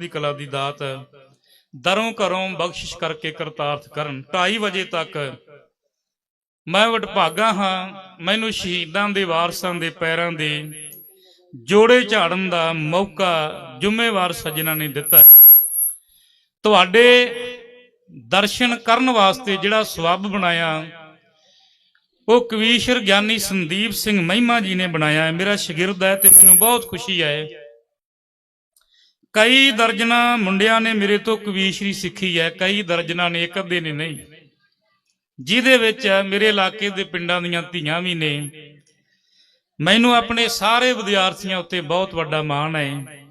ਚੜ੍ਹਦੀ ਕਲਾ ਦੀ ਦਾਤ ਦਰੋਂ ਘਰੋਂ ਬਖਸ਼ਿਸ਼ ਕਰਕੇ ਕਰਤਾਰਥ ਕਰਨ। 2:30 ਵਜੇ ਤੱਕ ਮੈਂ ਵਡਭਾਗਾ ਹਾਂ। ਮੈਨੂੰ ਸ਼ਹੀਦਾਂ ਦੇ ਵਾਰਸਾਂ ਦੇ ਪੈਰਾਂ ਦੇ ਜੋੜੇ ਝਾੜਨ ਦਾ ਮੌਕਾ ਜ਼ਿੰਮੇਵਾਰ ਸੱਜਣਾ ਨੇ ਦਿੱਤਾ ਤੁਹਾਡੇ ਦਰਸ਼ਨ ਕਰਨ ਵਾਸਤੇ ਜਿਹੜਾ ਸਵੱਬ ਬਣਾਇਆ, ਉਹ ਕਵੀਸ਼ਰ ਗਿਆਨੀ ਸੰਦੀਪ ਸਿੰਘ ਮਹਿਮਾ ਜੀ ਨੇ ਬਣਾਇਆ ਹੈ। ਮੇਰਾ ਸ਼ਾਗਿਰਦ ਹੈ ਤੇ ਮੈਨੂੰ ਬਹੁਤ ਖੁਸ਼ੀ ਹੈ। ਕਈ ਦਰਜਨਾ ਮੁੰਡਿਆਂ ਨੇ ਮੇਰੇ ਤੋਂ ਕਵੀਸ਼ਰੀ ਸਿੱਖੀ ਹੈ, ਕਈ ਦਰਜਨਾ ਨੇ ਇੱਕ ਅੱਧੇ ਨੇ ਨਹੀਂ। ਜਿਹਦੇ ਵਿੱਚ ਮੇਰੇ ਇਲਾਕੇ ਦੇ ਪਿੰਡਾਂ ਦੀਆਂ ਧੀਆਂ ਵੀ ਨੇ। ਮੈਨੂੰ ਆਪਣੇ ਸਾਰੇ ਵਿਦਿਆਰਥੀਆਂ ਉੱਤੇ ਬਹੁਤ ਵੱਡਾ ਮਾਣ ਹੈ।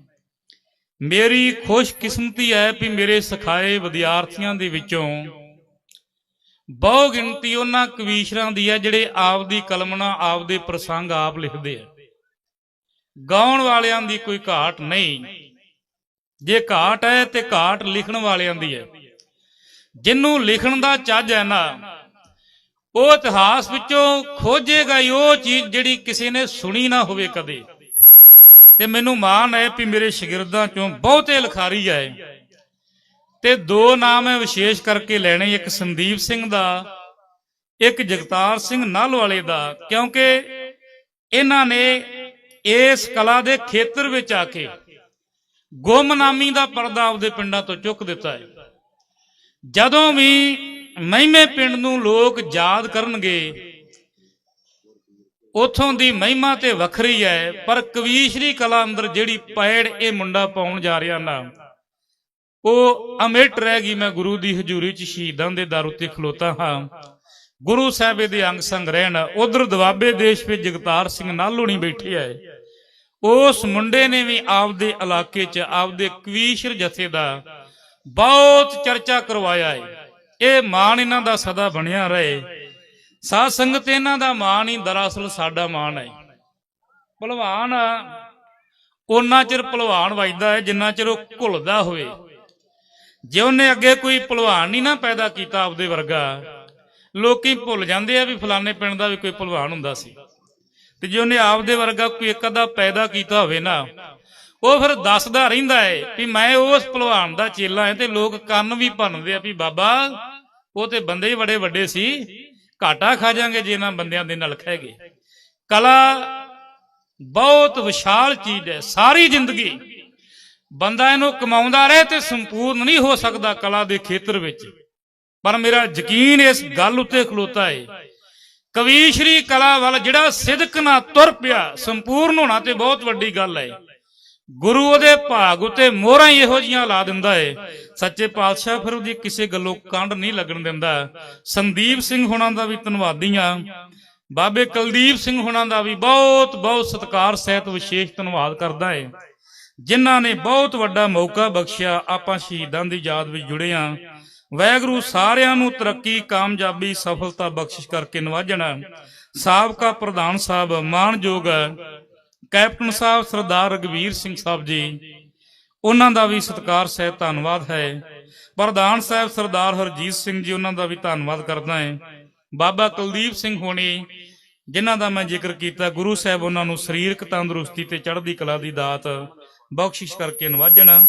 ਮੇਰੀ ਖੁਸ਼ਕਿਸਮਤੀ ਹੈ ਕਿ ਮੇਰੇ ਸਿਖਾਏ ਵਿਦਿਆਰਥੀਆਂ ਦੇ ਵਿੱਚੋਂ ਬਹੁ ਗਿਣਤੀ ਉਹਨਾਂ ਕਵੀਸ਼ਰਾਂ ਦੀ ਹੈ ਜਿਹੜੇ ਆਪਦੀ ਕਲਮਨਾ ਆਪਦੇ ਪ੍ਰਸੰਗ ਆਪ ਲਿਖਦੇ ਆ। ਗਾਉਣ ਵਾਲਿਆਂ ਦੀ ਕੋਈ ਘਾਟ ਨਹੀਂ। ਜੇ ਘਾਟ ਹੈ ਤੇ ਘਾਟ ਲਿਖਣ ਵਾਲਿਆਂ ਦੀ ਹੈ। ਜਿਹਨੂੰ ਲਿਖਣ ਦਾ ਚੱਜ ਹੈ ਨਾ, ਉਹ ਇਤਿਹਾਸ ਵਿੱਚੋਂ ਖੋਜੇਗਾ ਹੀ ਉਹ ਚੀਜ਼ ਜਿਹੜੀ ਕਿਸੇ ਨੇ ਸੁਣੀ ਨਾ ਹੋਵੇ ਕਦੇ। ਤੇ ਮੈਨੂੰ ਮਾਣ ਹੈ ਕਿ ਮੇਰੇ ਸ਼ਾਗਿਰਦਾਂ ਚੋਂ ਬਹੁਤੇ ਲਿਖਾਰੀ ਆਏ। ਤੇ ਦੋ ਨਾਮ ਹੈ ਵਿਸ਼ੇਸ਼ ਕਰਕੇ ਲੈਣੇ, ਇੱਕ ਸੰਦੀਪ ਸਿੰਘ ਦਾ, ਇੱਕ ਜਗਤਾਰ ਸਿੰਘ ਨਾਲ ਵਾਲੇ ਦਾ, ਕਿਉਂਕਿ ਇਹਨਾਂ ਨੇ ਇਸ ਕਲਾ ਦੇ ਖੇਤਰ ਵਿੱਚ ਆ ਕੇ ਗੁੰਮਨਾਮੀ ਦਾ ਪਰਦਾ ਆਪਦੇ ਪਿੰਡਾਂ ਤੋਂ ਚੁੱਕ ਦਿੱਤਾ ਹੈ। ਜਦੋਂ ਵੀ ਮਹਿਮੇ ਪਿੰਡ ਨੂੰ ਲੋਕ ਯਾਦ ਕਰਨਗੇ, ਉਥੋਂ ਦੀ ਮਹਿਮਾ ਤੇ ਵੱਖਰੀ ਹੈ, ਪਰ ਕਵੀਸ਼ਰੀ ਕਲਾ ਅੰਦਰ ਜਿਹੜੀ ਪੈੜ ਇਹ ਮੁੰਡਾ ਪਾਉਣ ਜਾ ਰਿਹਾ ਨਾ, ਉਹ ਅਮਿਟ ਰਹਿ ਗਈ, ਮੈਂ ਗੁਰੂ ਦੀ ਹਜ਼ੂਰੀ 'ਚ ਸ਼ਹੀਦਾਂ ਦੇ ਦਰ ਉੱਤੇ ਖਲੋਤਾ ਹਾਂ। ਗੁਰੂ ਸਾਹਿਬ ਦੇ ਅੰਗ ਸੰਗ ਰਹਿਣ, ਉਧਰ ਦਵਾਬੇ ਦੇਸ਼ ਵਿੱਚ ਜਗਤਾਰ ਸਿੰਘ ਨਾਲੋਣੀ ਬੈਠੇ ਆਏ। ਉਸ ਮੁੰਡੇ ਨੇ ਵੀ ਆਪਦੇ ਇਲਾਕੇ 'ਚ, ਆਪਦੇ ਕਵੀਸ਼ਰ ਜਥੇ ਦਾ ਬਹੁਤ ਚਰਚਾ ਕਰਵਾਇਆ ਹੈ ਇਹ ਮਾਣ ਇਹਨਾਂ ਦਾ ਸਦਾ ਬਣਿਆ ਰਹੇ। ਸਾਧ ਸੰਗਤ ਇਹਨਾਂ ਦਾ ਮਾਣ ਹੀ ਦਰਅਸਲ ਸਾਡਾ ਮਾਣ ਹੈ। ਭਲਵਾਨ ਉਹਨਾਂ ਚਿਰ ਭਲਵਾਨ ਵੱਜਦਾ ਹੈ, ਜਿੰਨਾ ਚਿਰ ਉਹ ਘੁਲਦਾ ਹੋਵੇ। ਜੇ ਉਹਨੇ ਅੱਗੇ ਕੋਈ ਭਲਵਾਨ ਨਹੀਂ ਨਾ ਪੈਦਾ ਕੀਤਾ ਆਪਦੇ ਵਰਗਾ, ਲੋਕੀ ਭੁੱਲ ਜਾਂਦੇ ਆ ਵੀ ਫਲਾਣੇ ਪਿੰਡ ਦਾ ਵੀ ਕੋਈ ਭਲਵਾਨ ਹੁੰਦਾ ਸੀ। ਤੇ ਜੇ ਉਹਨੇ ਆਪਦੇ ਵਰਗਾ ਕੋਈ ਇੱਕ ਅੱਧਾ ਪੈਦਾ ਕੀਤਾ ਹੋਵੇ ਨਾ, ਉਹ ਫਿਰ ਦੱਸਦਾ ਰਹਿੰਦਾ ਏ ਵੀ ਮੈਂ ਉਸ ਭਲਵਾਨ ਦਾ ਚੇਲਾ ਹਾਂ ਤੇ ਲੋਕ ਕੰਨ ਵੀ ਭੰਨਦੇ ਆ ਵੀ ਬਾਬਾ, ਉਹ ਤੇ ਬੰਦੇ ਹੀ ਬੜੇ ਵੱਡੇ ਸੀ, ਘਾਟਾ ਖਾ ਜਾਾਂਗੇ ਜੇ ਇਹਨਾਂ ਬੰਦਿਆਂ ਦੇ ਨਾਲ ਖਹਿਗੇ ਕਲਾ ਬਹੁਤ ਵਿਸ਼ਾਲ ਚੀਜ਼ ਹੈ, ਸਾਰੀ ਜ਼ਿੰਦਗੀ। ਬੰਦਾ ਇਹਨੂੰ ਕਮਾਉਂਦਾ ਰਹੇ ਤੇ ਸੰਪੂਰਨ ਨਹੀਂ ਹੋ ਸਕਦਾ ਕਲਾ ਦੇ ਖੇਤਰ ਵਿੱਚ। ਪਰ ਮੇਰਾ ਯਕੀਨ ਇਸ ਗੱਲ ਉੱਤੇ ਖਲੋਤਾ ਏ ਕਵੀਸ਼ਰੀ ਕਲਾ ਵੱਲ ਜਿਹੜਾ ਸਿਦਕ ਨਾਲ ਤੁਰ ਪਿਆ, ਸੰਪੂਰਨ ਹੋਣਾ ਤੇ ਬਹੁਤ ਵੱਡੀ ਗੱਲ ਹੈ। ਗੁਰੂ ਉਹਦੇ ਭਾਗ ਉਤੇ ਮੋਹਰਾਂ ਹੀ ਇਹੋ ਜੀਆਂ ਲਾ ਦਿੰਦਾ ਏ। ਸੱਚੇ ਪਾਤਸ਼ਾਹ ਫਿਰ ਉਹਦੀ ਕਿਸੇ ਗੱਲੋਂ ਕੰਡ ਨਹੀਂ ਲੱਗਣ ਦਿੰਦਾ। ਸੰਦੀਪ ਸਿੰਘ ਹੁਣਾਂ ਦਾ ਵੀ ਧੰਨਵਾਦੀ ਆ ਬਾਬੇ ਕੁਲਦੀਪ ਸਿੰਘ ਹੁਣਾਂ ਦਾ ਵੀ ਬਹੁਤ ਬਹੁਤ ਸਤਿਕਾਰ, ਸਹਿਤ ਵਿਸ਼ੇਸ਼ ਧੰਨਵਾਦ ਕਰਦਾ ਏ। ਜਿਨ੍ਹਾਂ ਨੇ ਬਹੁਤ ਵੱਡਾ ਮੌਕਾ ਬਖਸ਼ਿਆ, ਆਪਾਂ ਸ਼ਹੀਦਾਂ ਦੀ ਯਾਦ ਵਿੱਚ ਜੁੜੇ ਆ। ਵਾਹਿਗੁਰੂ ਸਾਰਿਆਂ ਨੂੰ ਤਰੱਕੀ, ਕਾਮਯਾਬੀ, ਸਫਲਤਾ ਬਖਸ਼ਿਸ਼ ਕਰਕੇ ਨਵਾਜਣਾ। ਸਾਬਕਾ ਪ੍ਰਧਾਨ ਸਾਹਿਬ ਮਾਨਯੋਗ ਕੈਪਟਨ ਸਾਹਿਬ ਸਰਦਾਰ ਰਗਵੀਰ ਸਿੰਘ ਸਾਹਿਬ ਜੀ, ਉਹਨਾਂ ਦਾ ਵੀ ਸਤਿਕਾਰ ਸਹਿਤ ਧੰਨਵਾਦ ਹੈ। ਪ੍ਰਧਾਨ ਸਾਹਿਬ ਸਰਦਾਰ ਹਰਜੀਤ ਸਿੰਘ ਜੀ, ਉਹਨਾਂ ਦਾ ਵੀ ਧੰਨਵਾਦ ਕਰਦਾ ਹਾਂ। ਬਾਬਾ ਕੁਲਦੀਪ ਸਿੰਘ ਹੋਣੀ, ਜਿਨ੍ਹਾਂ ਦਾ ਮੈਂ ਜ਼ਿਕਰ ਕੀਤਾ, ਗੁਰੂ ਸਾਹਿਬ ਉਹਨਾਂ ਨੂੰ ਸਰੀਰਕ ਤੰਦਰੁਸਤੀ ਤੇ ਚੜ੍ਹਦੀ ਕਲਾ ਦੀ ਦਾਤ ਬਖਸ਼ਿਸ਼ ਕਰਕੇ ਨਵਾਜਣ।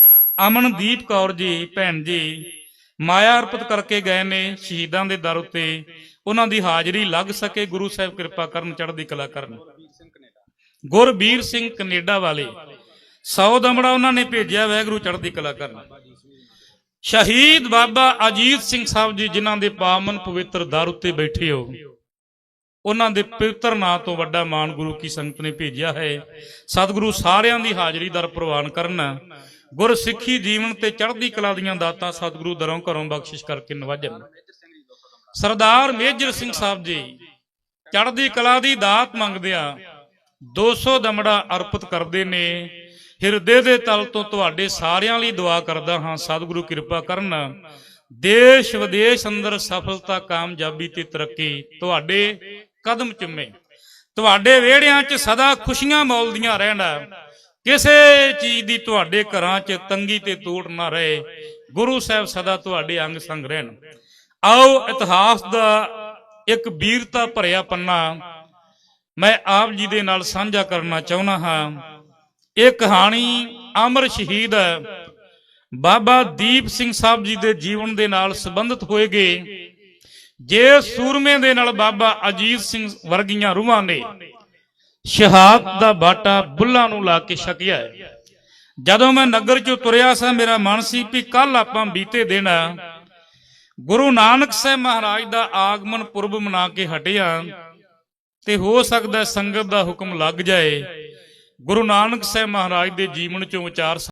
ਅਮਨਦੀਪ ਕੌਰ ਜੀ, ਭੈਣ ਜੀ ਮਾਇਆ ਅਰਪਿਤ ਕਰਕੇ ਗਏ ਨੇ ਸ਼ਹੀਦਾਂ ਦੇ ਦਰ ਉੱਤੇ। ਉਹਨਾਂ ਦੀ ਹਾਜ਼ਰੀ ਲੱਗ ਸਕੇ ਗੁਰੂ ਸਾਹਿਬ ਕਿਰਪਾ ਕਰਨ ਚੜ੍ਹਦੀ ਕਲਾ ਕਰਨ। ਗੁਰਬੀਰ ਸਿੰਘ ਕੈਨੇਡਾ ਵਾਲੇ 100 ਦਮੜਾ ਉਹਨਾਂ ਨੇ ਭੇਜਿਆ ਵੈਗਰੂ ਚੜ੍ਹਦੀ ਕਲਾ ਕਰਨ। ਸ਼ਹੀਦ ਬਾਬਾ ਅਜੀਤ ਸਿੰਘ ਸਾਹਿਬ ਜੀ, ਜਿਨ੍ਹਾਂ ਦੇ ਪਾਵਨ ਪਵਿੱਤਰ ਦਰ ਉੱਤੇ ਬੈਠੇ ਹੋ। ਉਹਨਾਂ ਦੇ ਪਵਿੱਤਰ ਨਾਂ ਤੋਂ ਵੱਡਾ ਮਾਣ ਗੁਰੂ ਕੀ ਸੰਗਤ ਨੇ ਭੇਜਿਆ ਹੈ। ਸਤਿਗੁਰੂ ਸਾਰਿਆਂ ਦੀ ਹਾਜ਼ਰੀ ਦਰ ਪ੍ਰਵਾਨ ਕਰਨ। ਗੁਰਸਿੱਖੀ ਜੀਵਨ ਤੇ ਚੜ੍ਹਦੀ ਕਲਾ ਦੀਆਂ ਦਾਤਾਂ ਸਤਿਗੁਰੂ ਦਰੋਂ ਘਰੋਂ ਬਖਸ਼ਿਸ਼ ਕਰਕੇ ਨਵਾਜਣ। ਸਰਦਾਰ ਮੇਜਰ ਸਿੰਘ ਸਾਹਿਬ ਜੀ ਚੜ੍ਹਦੀ ਕਲਾ ਦੀ ਦਾਤ ਮੰਗਦੇ ਆ 200 ਦਮੜਾ ਅਰਪਿਤ ਕਰਦੇ ਨੇ। ਹਿਰਦੇ ਦੇ ਤਲ ਤੋਂ ਤੁਹਾਡੇ ਸਾਰਿਆਂ ਲਈ ਦੁਆ ਕਰਦਾ ਹਾਂ, ਸਤਿਗੁਰੂ ਕਿਰਪਾ ਕਰਨ। ਦੇਸ਼ ਵਿਦੇਸ਼ ਅੰਦਰ ਸਫਲਤਾ, ਕਾਮਯਾਬੀ ਤੇ ਤਰੱਕੀ ਤੁਹਾਡੇ ਕਦਮ ਚੁੰਮੇ। ਤੁਹਾਡੇ ਵਿਹੜਿਆਂ 'ਚ ਸਦਾ ਖੁਸ਼ੀਆਂ ਮੌਲਦੀਆਂ ਰਹਿਣਾ। ਕਿਸੇ ਚੀਜ਼ ਦੀ ਤੁਹਾਡੇ ਘਰਾਂ 'ਚ ਤੰਗੀ ਤੇ ਤੋੜ ਨਾ ਰਹੇ। ਗੁਰੂ ਸਾਹਿਬ ਸਦਾ ਤੁਹਾਡੇ ਅੰਗ ਸੰਗ ਰਹਿਣ। ਆਓ ਇਤਿਹਾਸ ਦਾ ਇੱਕ ਵੀਰਤਾ ਭਰਿਆ ਪੰਨਾ ਮੈਂ ਆਪ ਜੀ ਦੇ ਨਾਲ ਸਾਂਝਾ ਕਰਨਾ ਚਾਹੁੰਦਾ ਹਾਂ। ਇਹ ਕਹਾਣੀ ਅਮਰ ਸ਼ਹੀਦ ਬਾਬਾ ਦੀਪ ਸਿੰਘ ਸਾਹਿਬ ਜੀ ਦੇ ਜੀਵਨ ਦੇ ਨਾਲ ਸੰਬੰਧਿਤ ਹੋਏਗੇ। ਜੇ ਸੂਰਮੇ ਦੇ ਨਾਲ ਬਾਬਾ ਅਜੀਤ ਸਿੰਘ ਵਰਗੀਆਂ ਰੂਹਾਂ ਨੇ ਸ਼ਹਾਦਤ ਦਾ ਬਾਟਾ ਬੁੱਲਾਂ ਨੂੰ ਲਾ ਕੇ ਛਕਿਆ ਹੈ। ਜਦੋਂ ਮੈਂ ਨਗਰ ਚੋਂ ਤੁਰਿਆ ਸਾਂ, ਮੇਰਾ ਮਨ ਸੀ ਵੀ ਕੱਲ ਆਪਾਂ ਬੀਤੇ ਦਿਨ ਗੁਰੂ ਨਾਨਕ ਸਾਹਿਬ ਮਹਾਰਾਜ ਦਾ ਆਗਮਨ ਪੁਰਬ ਮਨਾ ਕੇ ਹਟਿਆ ਤੇ ਹੋ ਸਕਦਾ ਸੰਗਤ ਦਾ ਹੁਕਮ ਲੱਗ ਜਾਏ। ਗੁਰੂ ਨਾਨਕ ਸਾਹਿਬ ਮਹਾਰਾਜ ਦੇ ਜੀਵਨ ਚੋਂ ਵਿਚਾਰ